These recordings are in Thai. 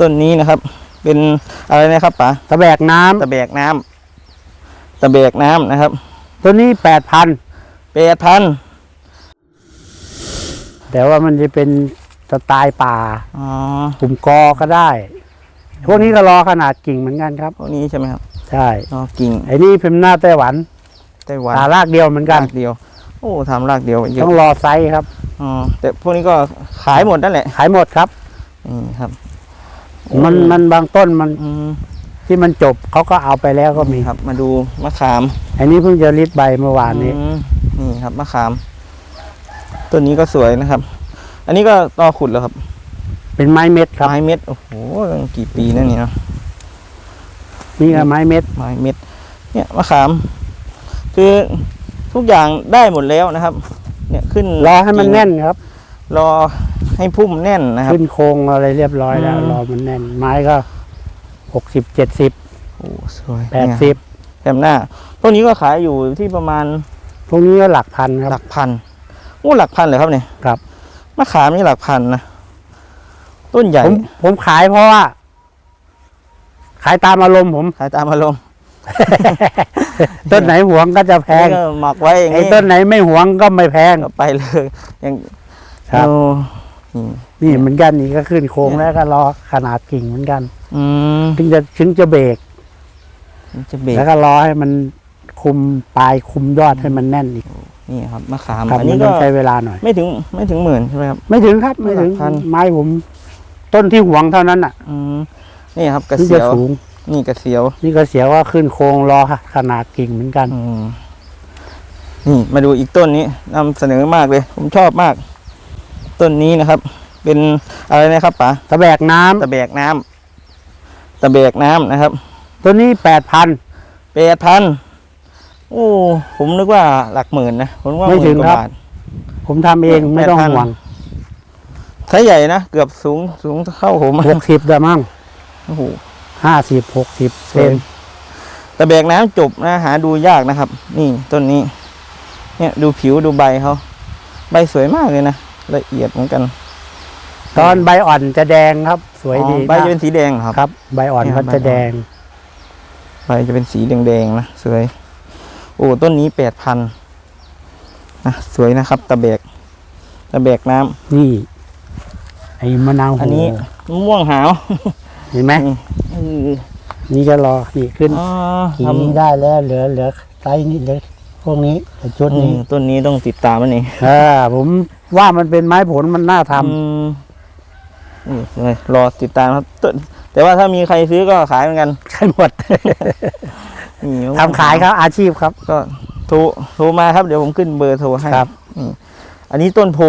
ต้นนี้นะครับ เป็นอะไรนะครับป๋าตะแบกน้ำตะแบกน้ำตะแบกน้ำนะครับตัวนี้แปดพันแปดพันแต่ว่ามันจะเป็นสไตล์ป่าอ๋อกลุ่มกอก็ได้ พวกนี้ก็รอขนาดกิ่งเหมือนกันครับ พวกนี้ใช่ไหมครับใช่อ๋อกิ่งไอ้นี่พิมพ์หน้าไต้หวันไต้หวันตารากเดียวเหมือนกัน รากเดียว โอ้ทำรากเดียวเยต้ออะงรอไซส์ครับ อ๋อแต่พวกนี้ก็ขายหมดนั่นแหละขายหมดครับนี่ครับ มันมันบางต้นมันอืมที่มันจบเขาก็เอาไปแล้วก็มีครับ มาดูมะขามอันนี้เพิ่งจะริดใบเมื่อวานนี้อืมนี่ครับมะขามต้นนี้ก็สวยนะครับ อันนี้ก็ตอขุดแล้วครับ เป็นไม้เม็ดครับไม้เม็ด โอ้โหตั้งกี่ปีนั่นนี่เนาะนี่ก็ไม้เม็ด ไม้เม็ด เนี่ยมะขาม คือทุกอย่างได้หมดแล้วนะครับ เนี่ยขึ้นรอให้มันแน่นครับ รอ ให้พุ่มแน่นนะครับ ขึ้นโครงอะไรเรียบร้อยแล้วอืม รอมันแน่น ไม้ก็หกสิบเจ็ดสิบโอ้สวยแปดสิบแถมหน้าพวกนี้ก็ขายอยู่ที่ประมาณพวกนี้ก็หลักพันคหรัลับ กพันโอ้หลักพันเลยครับเนี่ยครับ มะขามนี่หลักพันนะต้นใหญ่ผมผมขายเพราะว่า ขายตามอารมณ์ผม ขายตามอารมณ์ต้นไหนหวงก็จะแพงนี่ก็หมักไว้อย่างไอ้นี้ต้นไหนไม่หวงก็ไม่แพง ก็ไปเลยอย่างครับ โอ้ นี่นี่เหมือนกันนี่ก็ขึ้นโครงแล้วก็รอขนาดกิ่งเหมือนกัน อืมถึงจะถึงจะเบรกมันจะเบรกแล้วก็รอให้มันคุมปลายคุมยอดให้มันแน่นอีกนี่ครับมะขามครับอันมันี้นก็ต้องใช้เวลาหน่อย ไม่ถึงไม่ถึงหมื่นใช่ไหมครับ ไม่ถึงครับไม่ถึงหลักพัน ไม้ผม ต้นที่หวงเท่านั้นอะอืมนี่ครับกระที่เสีจะยวสูง นี่กระเสียว นี่ก็เสียว่าขึ้นโครงรอขนาดกิ่งเหมือนกัน อืมนี่มาดูอีกต้นนี้นำเสนอมากเลย ผมชอบมาก ต้นนี้นะครับ เป็นอะไรนะครับป๋าตะแบกน้ำตะแบกน้ำตะแบกน้ำนะครับตัวนี้แปดพัน แปดพันโอ้ผมนึกว่าหลักหมื่นนะผมว่าไม่หถึมื่นงกว่าครับ บาท ผมทำเองไม่ต้อง8,000 ห่วงไซส์ใหญ่นะเกือบสูงสูงเข้าผมหกสิบละมั้งโอ้โห ห้าสิบหกสิบเซนตะแบกน้ำจบนะหาดูยากนะครับ นี่ต้นนี้ เนี่ยดูผิวดูใบเขาใบสวยมากเลยนะ ละเอียดเหมือนกันตอนใบอ่อนจะแดงครับ สวยดีอ๋อใบจะเป็นสีแดงเหรอครับ ครับ ใบอ่อนเนี่ยเขาใบอ่จะอนแดง ใบจะเป็นสีแดงๆนะสวย โอ้ต้นนี้แปดพันนะสวยนะครับ ตะแบก ตะแบกน้ำนี่ ไอ้มะนาวโหอันนี้มะม่วงหาวเห็นไหมอืมนี่ก็รอนี่ขึ้นอ๋อขีทำ นี้ได้แล้ว เหลือเหลือไซส์นี้เหลือ พวกนี้แต่ชุดอืนี้มต้นนี้ต้องติดตามมันนี่อ่าผมว่ามันเป็นไม้ผลมันน่าทำ อืมนี่สวยรอติดตามครับต้นแต่ว่าถ้ามีใครซื้อก็ขายเหมือนกันใช่หมด นี่มะม่วงทำขายครับอาชีพครับ ก็โทรโทรมาครับเดี๋ยวผมขึ้นเบอร์โทรให้ครับนี่อันนี้ต้นโพ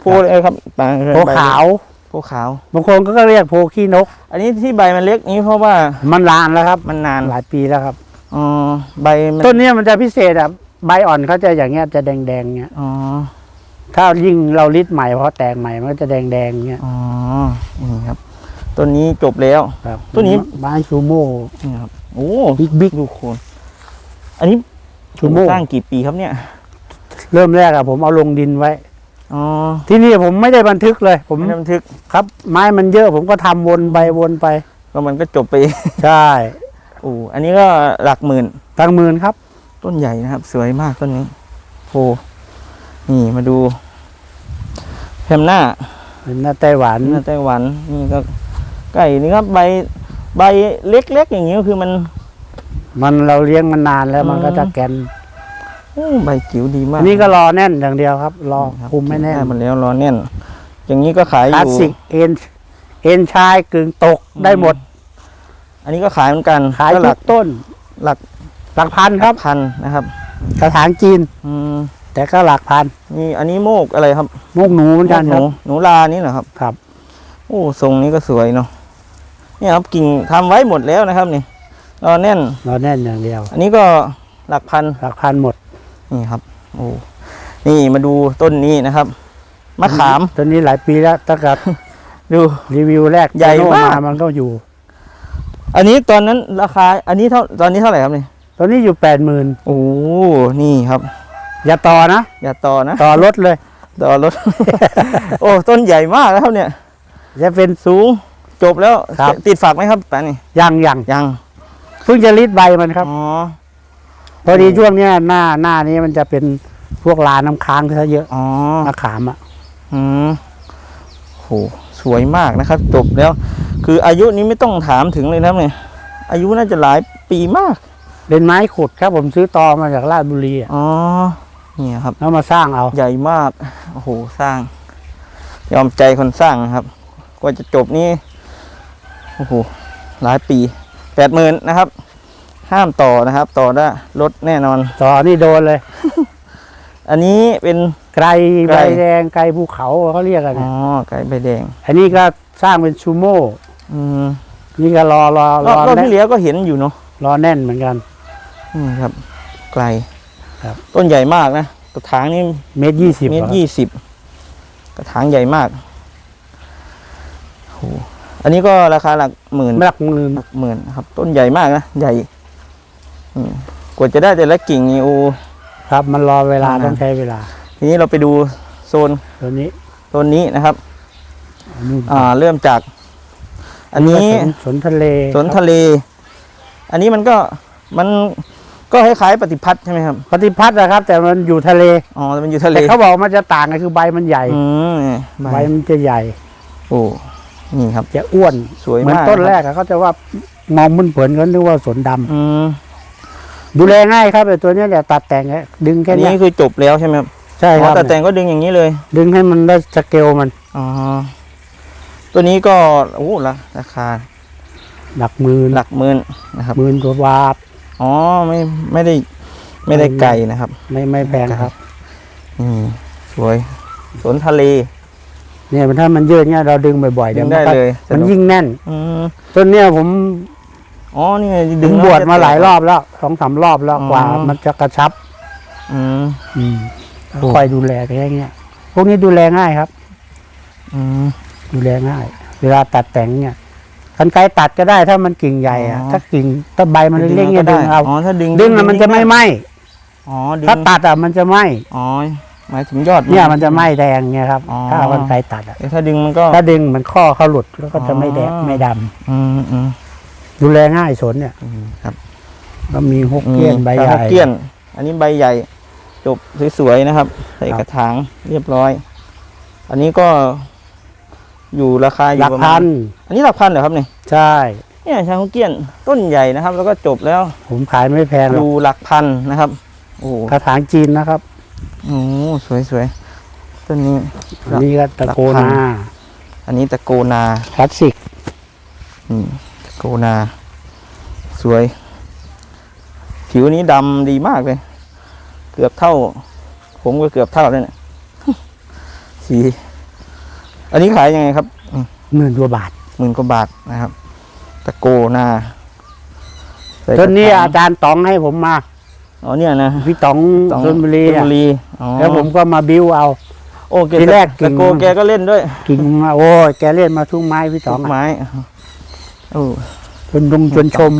โพเลยครับปางโพขาวโพขาว บางคนก็เรียกโพขี้นก อันนี้ที่ใบมันเล็กนี้เพราะว่ามันลานแล้วครับ มันนาน หลายปีแล้วครับ อ๋อใบมันต้นเนี้ยมันจะพิเศษอะใบอ่อนเขาจะอย่างเงี้ยจะแดงแดงๆเงี้ยอ๋อถ้ายิ่งเราลิดใหม่เพราะแตกใหม่มันก็จะแดงแดงๆเงี้ยอ๋อนี่ครับต้นนี้จบแล้วครับต้นนี้ไม้ชูโม่นี่ครับโอ้บิ๊กบิ๊กดูโคนอันนี้ชูโม่สร้างกี่ปีครับเนี่ย เริ่มแรกอะผมเอาลงดินไว้อ๋อที่นี่ผมไม่ได้บันทึกเลย ผมไม่ได้บันทึกครับ ไม้มันเยอะผมก็ทำวนไปวนไปก็มันก็จบไปใช่โอ้อันนี้ก็หลักหมื่นตั้งหมื่นครับ ต้นใหญ่นะครับ สวยมากต้นนี้โพนี่มาดูแพมหน้าเป็นหน้าไต้หวันหน้าไต้หวันนี่ก็ไก่นี่ครับใบใบเล็กๆอย่างนี้ก็คือมัน มันเราเลี้ยงมันนานแล้วอืมมันก็จะแกนโอ้ใบจิ๋วดีมากอันนี้ก็รอแน่นอย่างเดียวครับ รอครับคุมไม่แน่นด้มันแล้วรอแน่น อย่างนี้ก็ขายอคลาสยู่สิกเอ็นเอ็นชายกึ่งตกได้หมด อันนี้ก็ขายเหมือนกันขายก็หทุลักกต้น หลักหลักพันครับ พันนะครับ กระถางจีน อืมแต่ก็หลักพันนี่อันนี้โมกอะไรครับมกหนูเหมือนกันหครันูบหนูลานี่เหรอครับ ครับ โอ้ทรงนี้ก็สวยเนาะนี่ครับกิ่งทำไว้หมดแล้วนะครับนี่รอแน่นรอแน่นอย่างเดียว อันนี้ก็หลักพันหลักพันหมดนี่ครับ โอ้นี่มาดูต้นนี้นะครับมะขามต้นนี้หลายปีแล้วตั้งแต่ดู รีวิวแรกใหญ่โน่มากมันก็อยู่ อันนี้ตอนนั้นราคา อันนี้เท่าตอนนี้เท่าไหร่ครับนี่ตอนนี้อยู่แปดหมื่นโอ้นี่ครับ อย่าต่อนะ อย่าต่อนะต่อรถเลย ต่อรถ โอ้ต้นใหญ่มากแล้วครับเนี่ย จะเป็นสูงจบแล้วครับ ติดฝักไหมครับป่านี่ยังยังยังเพิ่งจะริดใบมันครับ อ๋อ พอดีช่วงเนี้ยหน้าหน้านี้มันจะเป็นพวกลาน้ำค้างซะเยอะอ๋อมะขามอะอืมโห สวยมากนะครับ จบแล้ว คืออายุนี้ไม่ต้องถามถึงเลยนะครับเนี่ยอายุน่าจะหลายปีมาก เป็นไม้ขุดครับ ผมซื้อตอมาจากราชบุรีอะอ๋อเนี่ยครับ แล้วมาสร้างเอาใหญ่มากโอ้โหสร้าง ยอมใจคนสร้างนะครับ กว่าจะจบนี่โอ้โหหลายปีแปดหมื่นนะครับ ห้ามต่อนะครับ ต่อได้ลดแน่นอน ต่อนี่โดนเลย อันนี้เป็นไกลไกลใบแดงไกลภูเขาเขาเรียกกันอ๋อไก่ใบแดง อันนี้ก็สร้างเป็นชูโม่อืมนี่ก็รอรอรรอบอรอบแน่นที่แล้วก็เห็นอยู่เนาะรอแน่นเหมือนกัน อืมครับ ไกลครับ ต้นใหญ่มากนะกระถางนี่เมตรยี่สิบเมตรยี่สิบกระถางใหญ่มากโอ้โหอันนี้ก็ราคาหลักหมื่นหลักหมื่นหลักหมื่นนะครับ ต้นใหญ่มากนะใหญ่อืมกว่าจะได้แต่ละกิ่งนี่โอ้ ครับมันรอเวลาอ่า ต้องใช้เวลาทีนี้เราไปดูโซนตัวนี้โซนนี้นะครับอันนี้อ่าเริ่มจาก อันนี้สสวนทะเลสวนทะเล อันนี้มันก็มันก็คล้ายๆปฏิพัฒน์ใช่ไหมครับ ปฏิพัฒน์นะครับ แต่มันอยู่ทะเล อ๋อมันอยู่ทะเลแต่เขาบอกมันจะต่างกันคือใบมันใหญ่ อืมเนี่ยใบใบมันจะใหญ่ โอ้ นี่ครับ จะอ้วน สวยเหมือนมากต้นแรคกอะเขาจะว่ามองมันเผินก็นึกว่าสวนดำอืม ดูแลง่ายครับไอ้ตัวเนี้ยเนี่ยตัดแต่งแค่ดึงแค่อันเนี้นี้ยคือจบแล้วใช่ไหมครับใช่อ๋คอรับแต่แต่งก็ดึงอย่างนี้เลยดึงให้มันได้สเกลมันอ๋อตัวนี้ก็โอ้ละราคาหลักหมื่นหลักหมื่นนะครับหมื่นกว่าบาทอ๋อไม่ไม่ได้ไม่ได้ไกลนะครับไม่ไม่แพงครับ อืมสวยสวนทะเล เนี่ยมันถ้ามันยืดเนี่ยเราดึงบ่อยๆดึเดี๋ยวงมันได้ก็เลยมันสนุกยิ่งแน่น อืมต้นเนี่ยผม อ๋อนี่ไงถึดึงงบวชแล้มาหลายรอบแล้วสองสามรอบแล้วอ๋อกว่า มันจะกระชับ อืม อืมโอ้ คอยดูแลแค่เนี้ยพวกนี้ดูแลง่ายครับ อืม ดูแลง่าย เวลาตัดแต่งเนี่ยกันไกรตัดก็ได้ถ้ามันกิ่งใหญ่อะอ๋อ ถ้ากิ่งถ้าใบมันเล็กๆเนี่ยก็ดึงเอาอ๋อถ้าดึงดึงอะมันจะไม่ไหมอ๋อดึงถ้าตัดอะมันจะไหมอ๋อหมายถึงยอด เนี่ยมันจะไหมแดงเนี่ยครับ อ๋อ ถ้าเอากันไกรตัดอะแต่ถ้าดึงมันก็ ถ้าดึงมันข้อเขาหลุดแล้วก็จะไม่แดงอ๋อ ไม่ดำอืมอืม ดูแลง่ายสนเนี่ย อืมครับ ก็มีฮกเกี้ยนใบใหครัญ่ เกี้ยน อันนี้ใบใหญ่ จบสวยๆนะครับ ใส่ครับ กระถางเรียบร้อย อันนี้ก็อยู่ราคาอหลัยู่กประพัมาณนอันนี้หลักพันเหรอครับเนี่ยใช่ เนี่ยชาฮกเกี้ยนต้นใหญ่นะครับ แล้วก็จบแล้วผมขายไม่แพงหรออกยู่หลักพันนะครับ โอ้โหกระถางจีนนะครับโอ้โหสวยๆต้นนี้ อันนี้ก็ตะโกหลักพันานอันนี้ตะโกนาคลาสสิก อืมตะโกนา สวย ผิวนี้ดำดีมากเลย เกือบเท่า ผมก็เกือบเท่าแล้วเนี่ยสี อันนี้ขายยังไงครับหมื่นกว่าบาทหมื่นกว่าบาทนะครับ ตะโกนาใส่ต้นนี้กระถงอาจารย์ต๋องให้ผมมาอ๋อเนี่ยนะพี่ต๋องสองชลบุรีชลเนี่ยบุรีอ๋อแล้วผมก็มาบิ้วเอา โอ้เกทีแรกกิ่ตะงโกแกก็เล่นด้วยกิ่งมาโอ้ยแกเล่นมาทุกไม้พี่ต๋องทุกอะไม้ โอ้จนดุงจนชม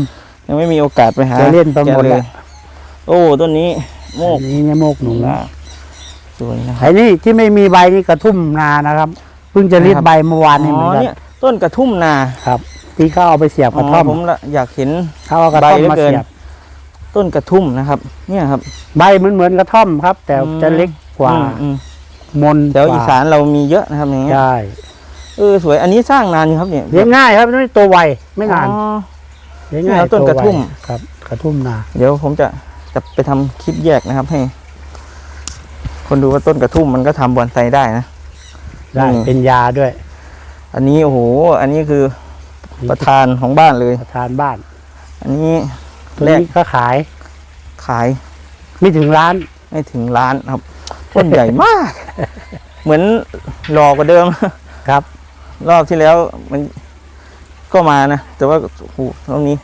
ยังไม่มีโอกาสไปหาแกเล่นไปหมดแกเลแล้ยวโอ้ต้นนี้โมกอันนี้เนี่ยโมกหนูสวยนะครัไอ้นี่ที่ไม่มีใบนี่กระทุ่มนานะครับเพิ่งจะรีดนะครับใบเมื่อวานอ๋นี่เหมือนอกันเนี่ยต้นกระทุ่มนาครับที่เขาเอาไปเสียบกระท่อมผมละอยากเห็น เขาเอากระท่อมใบเหลือมาเกิน เสียบต้นกระทุ่มนะครับ เนี่ยครับ ใบมันเหมือนกระท่อมครับ แต่อืม จะเล็กกว่าอืมอืมมนแถวกอีว่าสานเรามีเยอะนะครับอย่างเงี้ย ใช่ เออสวยอันนี้สร้างนานอยู่ครับเนี่ยเลี้ยงง่ายครับไม่ตัวไวไม่นานอ๋อ เลี้ยงง่ายแล้วต้นวไวกระทุ่มครับ กระทุ่มนาเดี๋ยวผมจะจะไปทำคลิปแยกนะครับ ให้ คนดูว่าต้นกระทุ่มมันก็ทำบอนไซได้นะ ได้อืมเป็นยาด้วยอันนี้โอ้โห อันนี้คือประธานของบ้านเลย ประธานบ้านอันนี้ ตัวแรก นี้ก็ขายขายไม่ถึงร้าน ไม่ถึงล้านครับ ต้นใหญ่มาก เหมือนหลอกว่าเดิมครับ รอบที่แล้วมันก็มานะ แต่ว่าโอ้โหตรงนี้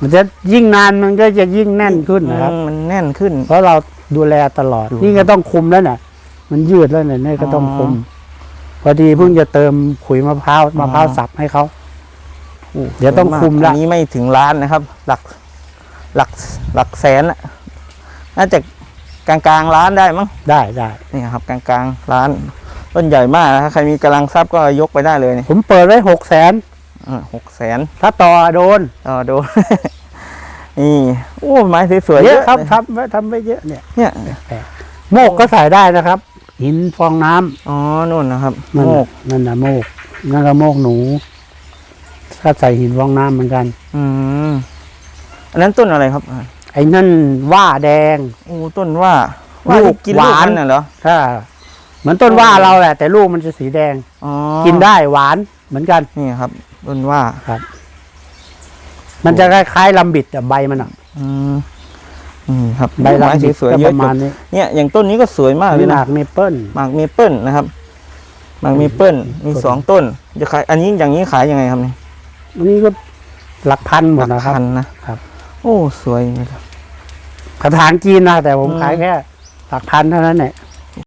มันจะยิ่งนานมันก็จะยิ่งแน่นขึ้นนะครับอืมมันแน่นขึ้น เพราะเราดูแลตลอดดูนี่ก็ต้องคุมแล้วเนี่ยมันยืดแล้วเนี่ยนี่ก็ต้องอ๋อคุม พอดีเพิ่งจะเติมขุยมะพร้าวอ๋อมะพร้าวสับให้เขาโอ้เดี๋ยวต้องสากคุมละอันนี้ไม่ถึงล้านนะครับ หลักหลักหลักแสนน่ะน่าจะกลางกลางๆล้านได้มั้งได้ได้นี่ครับ กลางกลางๆล้าน ต้นใหญ่มากนะครับใครมีกำลังทรัพย์ก็ยกไปได้เลยนี่ผมเปิดไว้หกแสนหกแสนถ้าต่อโดนอ๋อดูนี่โอ้ไม้สวยๆเยเยอะอะครับเลยทำไว้ทำไว้เยอะเนี่ยเนี่ยโมกก็ใส่ได้นะครับ หินฟองน้ำอ๋อนู่นนะครับนั่นโมน่ะกนั่นนะโมกนั่นก็โมกหนู ถ้าใส่หินฟองน้ำเหมือนกัน อืมอันนั้นต้นอะไรครับอ่าไอ้นั่นว่าแดงโอ้ต้นว่าว่าลูที่กกินหลูกวานมันน่ะเหรอถ้าเห มือนต้นว่าเราแหละ แต่ลูกมันจะสีแดง อ๋อกินได้หวานเหมือนกัน นี่ครับต้นว่ามันจะคล้ายๆลำบิดแต่ใบมันอะ อืมนี่ครับใบไม้ลำบิดสวยก็ๆเยปอะระมาณนี้เนี่ยอย่างต้นนี้ก็สวยมากเลนี่ยหนะมากเมเปิลหมากเมเปิลนะครับหมากเมเปิลมีสองต้น จะขาย อันนี้อย่างนี้ขายยังไงครับเนี่ยอันนี้ก็หลักพันหมดนะครับพันนะครับ โอ้สวยเลยครับกระถางจีนนะแต่ผมอืมขายแค่หลักพันเท่านั้นแหละ